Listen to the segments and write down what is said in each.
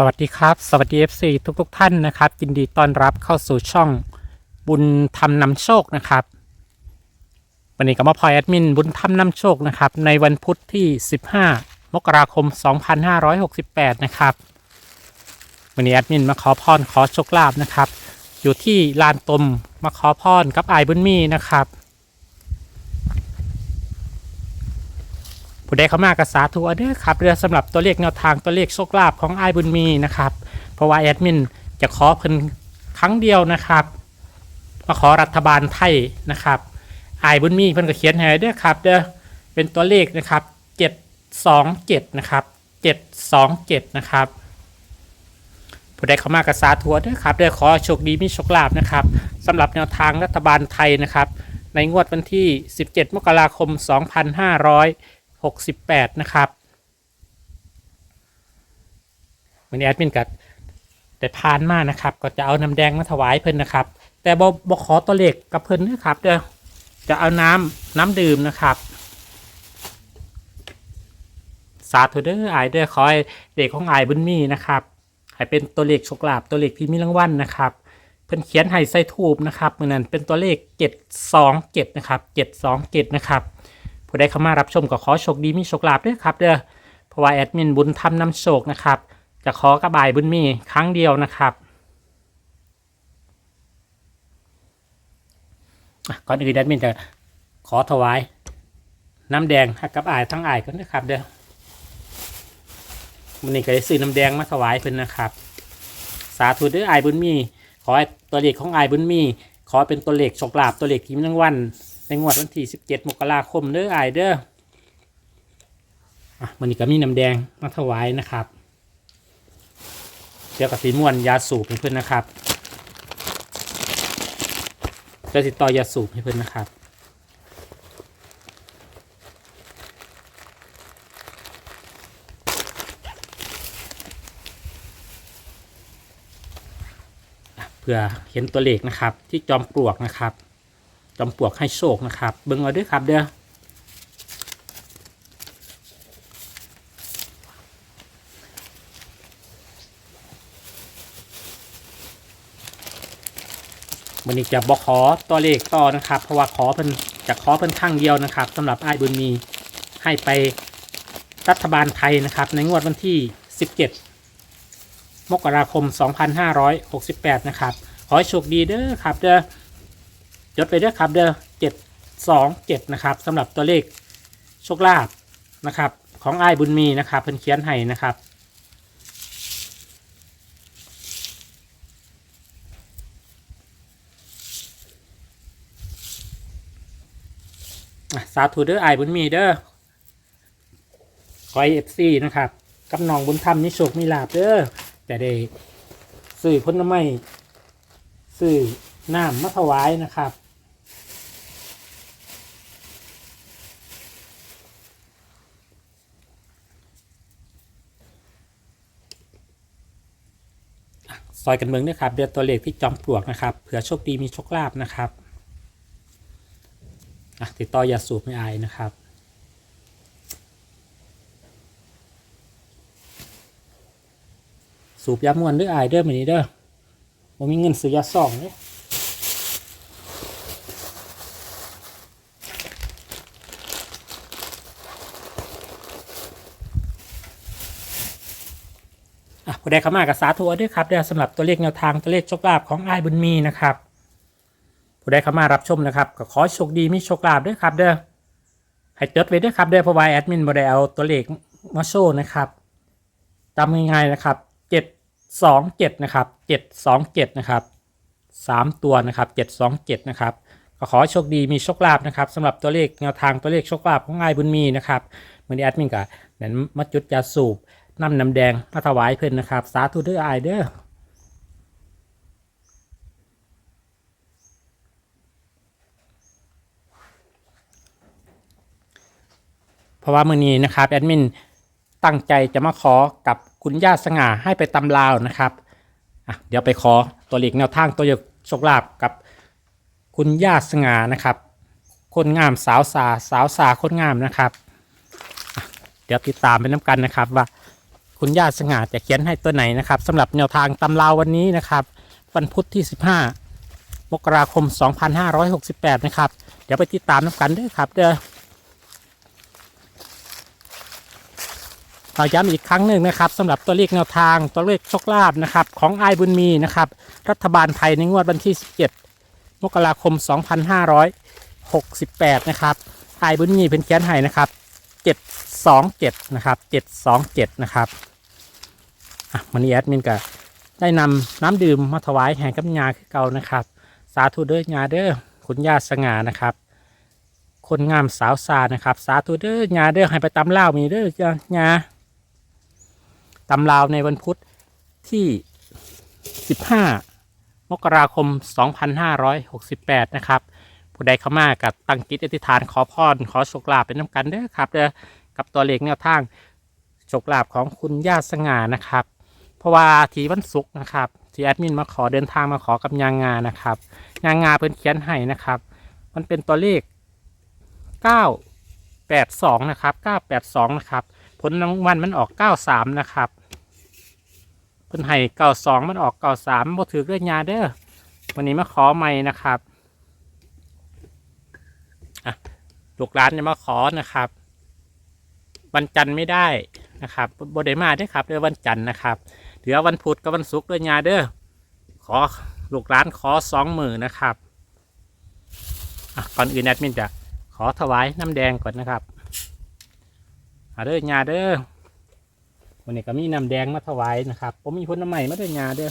สวัสดีครับ สวัสดี FC ทุกทุกๆท่านนะครับยินดีต้อนรับเข้าสู่ช่องบุญธรรมนำโชคนะครับ วันนี้ก็มาพลอยแอดมินบุญธรรมนำโชคนะครับ ในวันพุธที่ 15 มกราคม 2568 นะครับวันนี้แอดมินมาขอพรขอโชคลาภนะครับ อยู่ที่ลานตมมาขอพรกับอายบุญมีนะครับ ผู้ใดเข้ามากระสาธุเอาเด้อครับเรือสำหรับตัวเลขแนวทางตัวเลขโชคลาภของไอ้บุญมีนะครับ เพราะว่าแอดมินจะขอเพิ่นครั้งเดียวนะครับมาขอรัฐบาลไทยนะครับไอ้บุญมีเพิ่นก็เขียนให้เด้อครับเด้อเป็นตัวเลขนะครับ727นะครับ727นะครับผู้ใดเข้ามากระสาธุเอาเด้อครับเด้อขอโชคดีมีโชคลาภนะครับสำหรับแนวทางรัฐบาลไทยนะครับ ในงวดวันที่ 17 มกราคม 2500 68 นะครับวันนี้แอดมินกัดแต่พานมากนะครับ ก็จะเอาน้ำแดงมาถวายเพิ่นนะครับ แต่บอบขอตัวเลขกับเพิ่นนะครับเดี๋ยวจะเอาน้ำน้ำดื่มนะครับ สาธุเด้ออายเด้อขอให้เด็กของอายบุญมีนะครับให้เป็นตัวเลขโชคลาภตัวเลขที่มีรางวัลนะครับ เพิ่นเขียนให้ใส่ทูบนะครับเมื่อนั้นเป็นตัวเลข727นะครับ727นะครับ ผู้ใดเข้ามารับชมก็ขอโชคดีมีโชคลาภด้วยครับเด้อเพราะว่าแอดมินบุญทำนำโชคนะครับจะขอกระบายบุญมีครั้งเดียวนะครับก่อนอื่นแอดมินจะขอถวายน้ำแดงให้กับอายทั้งอายกันนะครับเด้อวันนี้ก็ได้ซื้อน้ำแดงมาถวายเพิ่นนะครับ สาธุด้ออายบุญมี ขอให้ตัวเลขของอายบุญมี ขอเป็นตัวเลขโชคลาภตัวเลขที่มีรางวัล ในงวดวันที่17มกราคมเด้ออเด้ออะมันนี้ก็มีน้ำแดงมาถวายนะครับเดี๋ยวกับสีม่วนยาสูบให้เพื่อนนะครับจะติดต่อยาสูบให้เพื่อนนะครับเพื่อเห็นตัวเลขนะครับ ที่จอมปลวกนะครับ จอมปลวกให้โชคนะครับ เบิ่งเอาด้วยครับเด้อวันนี้จะบอกขอตัวเลขต่อนะครับ เพราะว่าขอเพิ่นจะขอเพิ่นข้างเดียวนะครับสำหรับไอ้บุญมีให้ไปรัฐบาลไทยนะครับ ในงวดวันที่ 17 มกราคม 2568 นะครับ ขอให้โชคดีเด้อครับเด้อ จดไปด้วยครับเด้อเจ็ดสองเจ็ดนะครับสำหรับตัวเลขโชคลาภนะครับของไอ้บุญมีนะครับเพิ่นเขียนให้นะครับสาธุเด้ออ้บุญมีเด้อขอเอฟซีนะครับกับน้องบุญธรรมนี่โชคมีลาบเด้อแต่ได้ซื้อผลไม้ซื้อน้ำมาถวายนะครับ ซอยกันเมืองด้วยครับเดือนตัวเลขที่จอมปลวกนะครับเผื่อโชคดีมีโชคลาภนะครับติดต่อยาสูบไม่อายนะครับสูบยาม่วนด้วยอายเด้อมือนี้เด้อผมมีเงินซื้อยาซองเนี่ย ผู้ใดเข้ามากับสาธุด้วยครับเดี๋ยวสำหรับตัวเลขแนวทางตัวเลขโชคลาภของไอ้บุญมีนะครับผู้ใดเข้ามารับชมนะครับก็ขอโชคดีมีโชคลาภด้วยครับเด้อให้จดไว้ด้วยครับเด้อเพราะว่าแอดมินบ่ได้เอาตัวเลขมาโชว์นะครับตามง่ายๆนะครับเจ็ดสองเจ็ดนะครับเจ็ดสองเจ็ดนะครับสามตัวนะครับเจ็ดสองเจ็ดนะครับก็ขอโชคดีมีโชคลาภนะครับสำหรับตัวเลขแนวทางตัวเลขโชคลาภของอ้ายบุญมีนะครับมือนี้แอดมินก็นั้นมาจุดยาสูบ น้ำน้ำแดงมาถวายเพิ่อนนะครับ สาธุเด้ออายเด้อเพราะว่ามื้อนี้นะครับแอดมินตั้งใจจะมาขอกับคุณย่าสง่าให้ไปตำลาวนะครับอะเดี๋ยวไปขอตัวเลขแนวทางตัวเลขโชคลาภกับคุณย่าสง่านะครับ คนงามสาวสาสาวสาคนงามนะครับ เดี๋ยวติดตามไปน้ำกันนะครับว่า คุณย่าสง่าจะเขียนให้ตัวไหนนะครับสำหรับแนวทางตำราวันนี้นะครับ วันพุธที่ 15 มกราคม 2568 นะครับ เดี๋ยวไปติดตามน้ำกันด้วยครับเด้อเราย้ำอีกครั้งหนึ่งนะครับสำหรับตัวเลขแนวทางตัวเลขโชคลาภนะครับของไอายบุญมีนะครับรัฐบาลไทยในงวดวันที่ 17 มกราคม 2568 นะครับไอายบุญมีเป็นเขียนให้นะครับ 727 นะครับ 727 นะครับ อะมันนี้แอดมินก็ได้นำน้ำดื่มมาถวายแห่งกับยาคือเก่านะครับ สาธุเด้อยาเด้อคุณยาสง่านะครับ คนงามสาวซานะครับ สาธุเด้อยาเด้อให้ไปตำล่าวมีเด้อยาตำลาวในวันพุธที่ 15 มกราคม 2568 นะครับผู้ใดเข้ามากับตั้งจิตอธิษฐานขอพรขอโชคลาภเป็นน้ำกันเด้อครับเด้อกับตัวเลขแนวทางโชคลาภของคุณย่าสง่านะครับ เพราะว่าทีวันศุกร์นะครับที่แอดมินมาขอเดินทางมาขอกับยางงานะครับยางงาเพิ่นเขียนให้นะครับ มันเป็นตัวเลข 982 นะครับ 982 นะครับ ผลรางวัลมันออก 93 นะครับเพิ่นให้92 มันออก 93บ่ถือด้วยยาเด้อวันนี้มาขอใหม่นะครับลูกร้านจะมาขอนะครับวันจันทร์ไม่ได้นะครับบไดมาได้อครับเดือวันจันทร์นะครับ เดี๋ยววันพุธกับวันศุกร์ด้วยยาเด้อขอลูกร้านขอสองหมื่นนะครับก่อนอื่นแอดมินจะขอถวายน้ำแดงก่อนนะครับเอาเด้อยาเด้อวันนี้ก็มีน้ำแดงมาถวายนะครับผมมีผลน้ำใหม่มาด้อยาเด้อ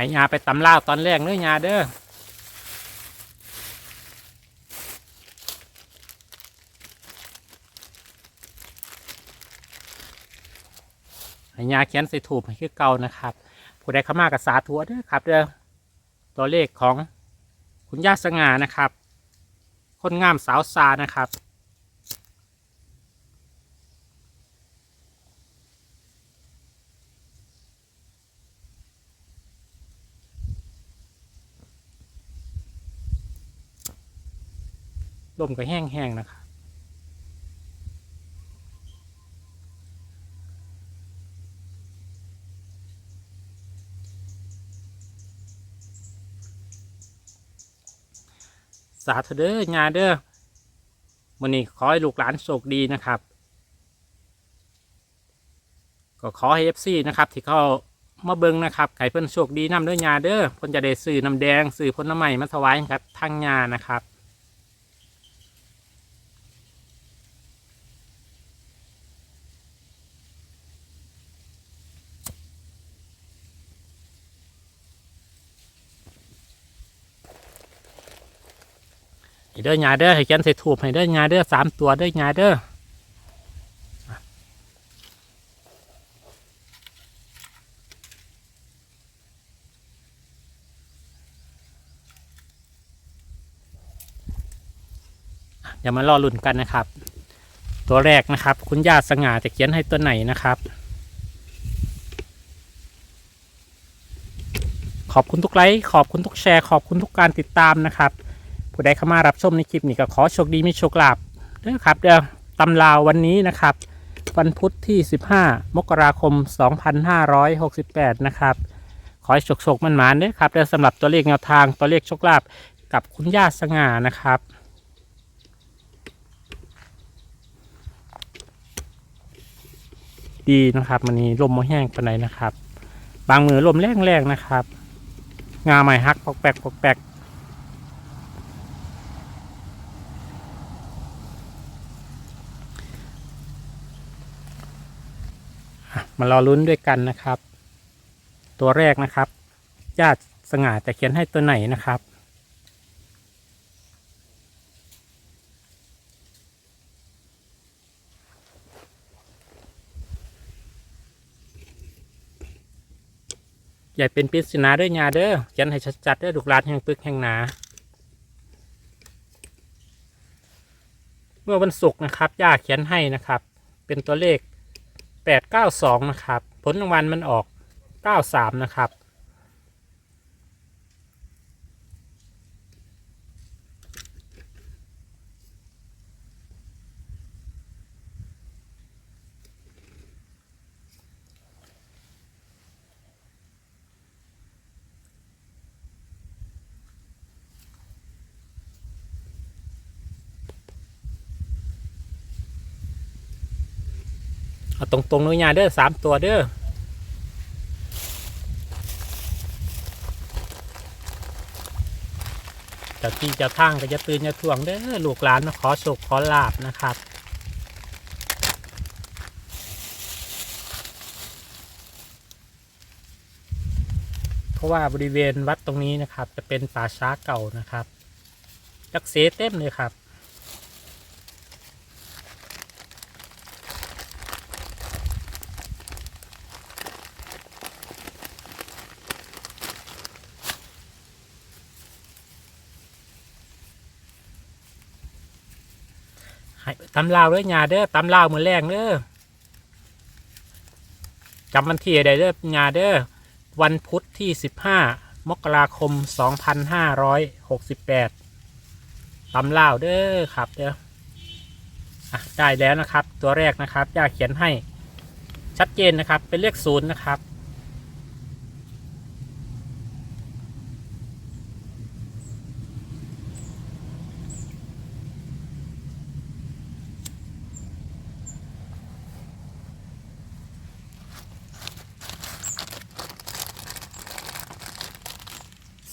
ให้ยาไปตำล่าวตอนแรกเนื้อยาเด้อให้ยาเขียนใส่ถูกให้คือเก่านะครับ ผู้ใดเข้ามากับสาธุเด้อครับเด้อตัวเลขของคุณย่าสง่านะครับ คนงามสาวซานะครับ ลมก็แห้งๆนะครับสาธุเด้องาเด้อวันนี้ขอให้ลูกหลานโชคดีนะครับ ก็ขอให้เอฟซีนะครับ ที่เขามาเบิงนะครับไก่เพิ่นโชคดีนำเด้อยาเด้อเพิ่นจะได้ซื้อน้ำแดงซื้อผลไม้มาถวายครับทางยานะครับ เด้อยาเด้อให้เขียนใส่ถูกให้เด้อยาเด้อสามตัวเด้อยาเด้ออย่ามารอลุ่นกันนะครับ ตัวแรกนะครับ คุณย่าสง่าจะเขียนให้ตัวไหนนะครับ ขอบคุณทุกไลค์ขอบคุณทุกแชร์ ขอบคุณทุกการติดตามนะครับ ผู้ใดเข้ามารับชมในคลิปนี้ก็ขอโชคดีมีโชคลาภเด้อครับเดี๋ยวตำราววันนี้นะครับ วันพุธที่ 15 มกราคม 2568 นะครับ ขอให้โชคโชคมันหมานเด้อครับเดี๋ยวสำหรับตัวเลขแนวทางตัวเลขโชคลาภกับคุณย่าสง่านะครับดีนะครับมันนี้ลมมาแห้งปานใดนะครับ บางมือลมแรงๆนะครับ งาใหม่ฮักปอกแปกปอกแปก มารอลุ้นด้วยกันนะครับ ตัวแรกนะครับญาติสง่าจะเขียนให้ตัวไหนนะครับ อย่าเป็นปริศนาด้วยยาเด้อเขียนให้ชัดๆเด้อลูกหลานแห่งปึกแห่งหนาเมื่อวันศุกร์นะครับย่าเขียนให้นะครับ เป็นตัวเลข 892 นะครับ ผลรางวัลมันออก 93 นะครับ ตรงๆเลยยาเด้อสามตัวเด้อจ้าที่จ้าทางก็จะตื่นจะถ่วงเด้อลูกหลานมาขอโชคขอลาบนะครับเพราะว่าบริเวณวัดตรงนี้นะครับ จะเป็นป่าช้าเก่านะครับจักเสเต็มเลยครับ ตำลาวเด้อยาเด้อตำลาวมือแรงเด้อจำวันที่ใดเด้อยาเด้อวันพุธที่ 15 มกราคม 2568ตำลาวเด้อครับเด้ออได้แล้วนะครับ ตัวแรกนะครับย่าเขียนให้ชัดเจนนะครับ เป็นเลขศูนย์นะครับ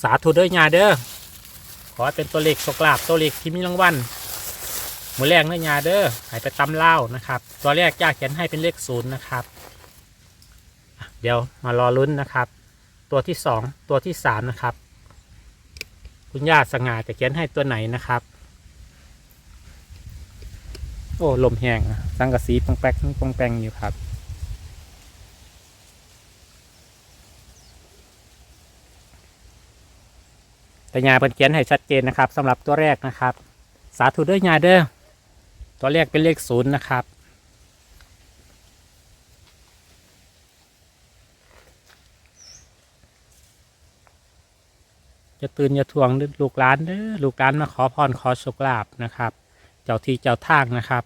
สาธุเด้อยาเด้อขอเป็นตัวเลขโชคลาภตัวเลขที่มีรางวัลหมือแรกเด้อยาเด้อใหายไปตำเล่านะครับ ตัวแรกย่าเขียนให้เป็นเลขศูนย์นะครับ เดี๋ยวมารอลุ้นนะครับ ตัวที่สองตัวที่สามนะครับ คุณย่าสง่าจะเขียนให้ตัวไหนนะครับ โอ้ลมแห้งสังกะสีปองแป๊กปองแปงอยู่ครับ แต่ยาเป็นเขียนให้ชัดเจนนะครับสำหรับตัวแรกนะครับ สาธุด้วยยาเด้อตัวแรกเป็นเลขศูนย์นะครับ จะตื่นจะทวงลูกหลานเด้อลูกหลานมาขอพรขอโชคลาภนะครับ เจ้าที่เจ้าทางนะครับ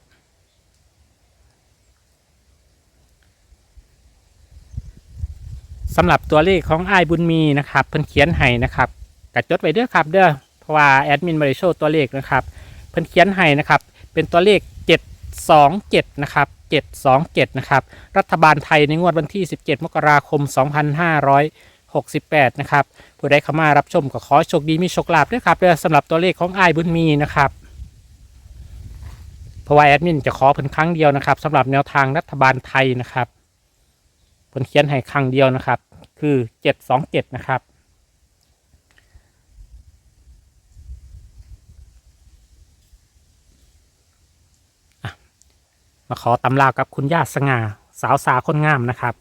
สำหรับตัวเลขของอ้ายบุญมีนะครับเพิ่นเขียนให้นะครับ กัดจดไว้เด้อครับ เด้อเพราะว่าแอดมินบริโชตัวเลขนะครับเพิ่นเขียนให้นะครับ เป็นตัวเลข 727 นะครับ 727 นะครับ รัฐบาลไทยในงวดวันที่ 17 มกราคม 2568 นะครับ ผู้ใดเข้ามารับชมก็ขอโชคดีมีโชคลาภด้วยครับเด้อสำหรับตัวเลขของอ้ายบุญมีนะครับเพราะว่าแอดมินจะขอเพิ่นครั้งเดียวนะครับสำหรับแนวทางรัฐบาลไทยนะครับเพิ่นเขียนให้ครั้งเดียวนะครับ คือ 727 นะครับ มาขอตำรากับคุณย่าสง่า สาวสาคนงามนะครับ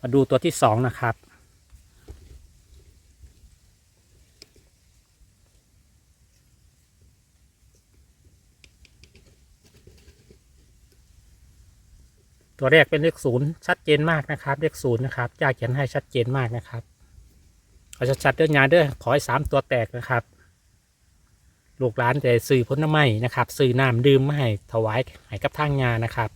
มาดูตัวที่สองนะครับ ตัวแรกเป็นเลขศูนย์ชัดเจนมากนะครับ เลขศูนย์นะครับย่าเขียนให้ชัดเจนมากนะครับขอชัดๆเด้องานเด้อขอให้สามตัวแตกนะครับ ลูกหลานจะซื้อผลไม้นะครับซื้อน้ำดื่มมาให้ถวายให้กับทางงานนะครับ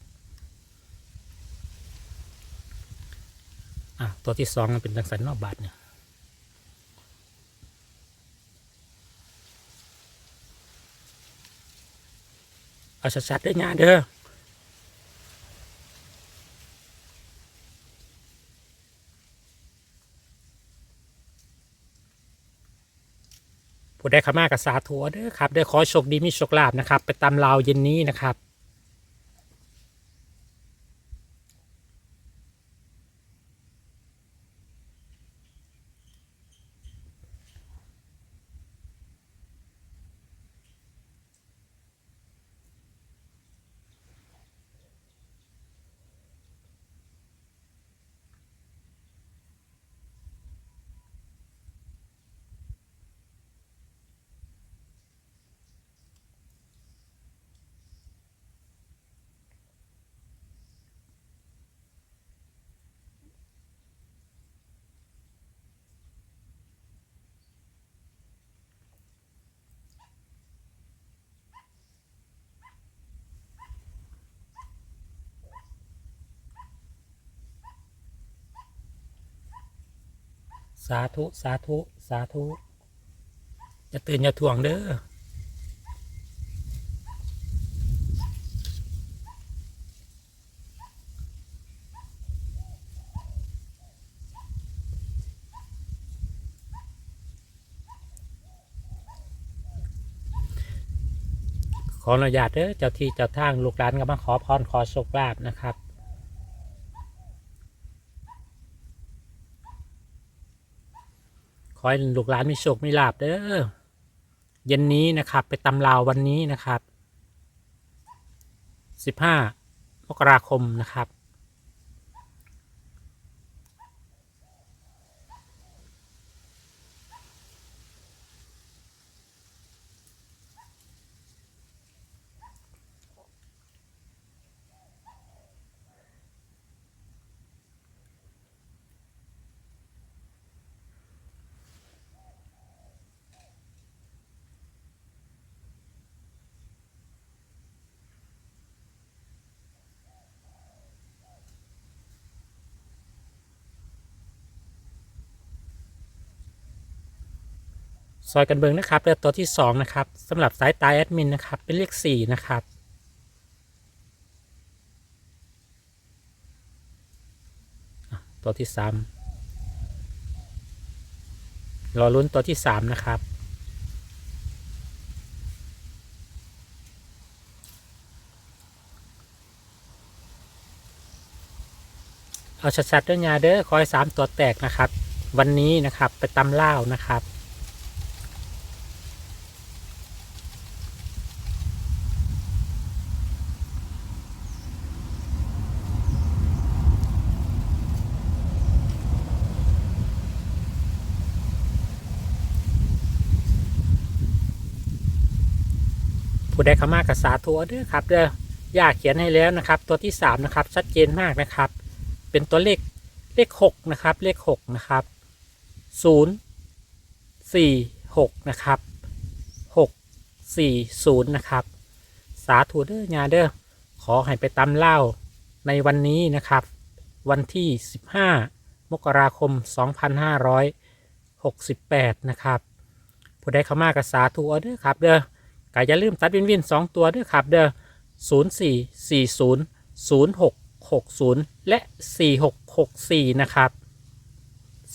อะตัวที่สองเป็นดังสันนอกบาทเนี่ยเอาชัดๆได้งานเด้อ ได้ขามากับสาธุเด้อครับได้ขอโชคดีมีโชคลาภนะครับ ไปตามลาวเย็นนี้นะครับาธุสาธุสาธุอย่าตื่นอย่าถ่วงเด้อขออนุญาตเด้อเจ้าที่เจ้าทางลูกหลานก็มาขอพรขอโชคลาภนะครับ ขอให้ลูกหลานมีโชคมีลาบเด้อเย็นนี้นะครับ ไปตำลาววันนี้นะครับ 15 มกราคมนะครับ ซอยกันเบิงนะครับเลือตัวที่ 2 นะครับสำหรับสายตาแอดมินนะครับ เป็นเลข4นะครับตัวที่ 3 รอลุ้นตัวที่ 3 นะครับ เอาชัดๆด้วยยาเด้อคอยสามตัวแตกนะครับ วันนี้นะครับไปตำเล่านะครับ ผู้ใดเข้ามากับสาธุเด้อครับเด้อยากเขียนให้แล้วนะครับ ตัวที่สามนะครับชัดเจนมากนะครับ เป็นตัวเลขเลขหกนะครับเลขหกนะครับศูนย์สี่หกนะครับหกสี่ศูนย์นะครับสาธุเด้อยาเด้อขอให้ไปตำเล่าในวันนี้นะครับ วันที่สิบห้ามกราคมสองพันห้าร้อยหกสิบแปดนะครับ ผู้ใดเข้ามากับสาธุเด้อครับเด้อ ก็อย่าลืมตัดวินวินสองตัวด้วยครับเด้อศูนย์สี่สี่ศูนย์ศูนย์หกหกศูนย์และสี่หกหกสี่นะครับ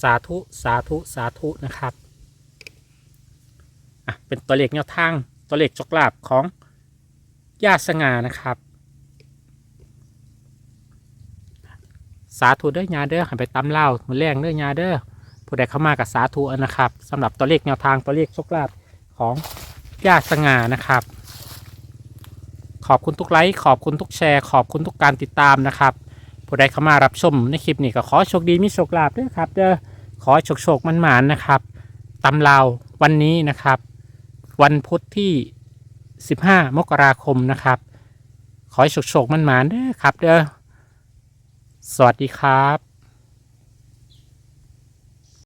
สาธุ สาธุ สาธุนะครับ อะ เป็นตัวเลขแนวทาง ตัวเลขจกลาบของญาติสง่านะครับ สาธุเด้อยาเด้อให้ไปตำเล่ามือแรงเด้อยาเด้อผู้ใดเข้ามากับสาธุนะครับสำหรับตัวเลขแนวทางตัวเลขโชคลาภของ ญาติสง่านะครับ ขอบคุณทุกไลค์ขอบคุณทุกแชร์ ขอบคุณทุกการติดตามนะครับผู้ใดเข้ามารับชมในคลิปนี้ก็ขอโชคดีมีโชคลาภด้วยครับเด้อขอโชคโชคมันหมานนะครับตำลาววันนี้นะครับ วันพุธที่ 15 มกราคมนะครับ ขอโชคโชคมันหมานด้อครับเด้อสวัสดีครับ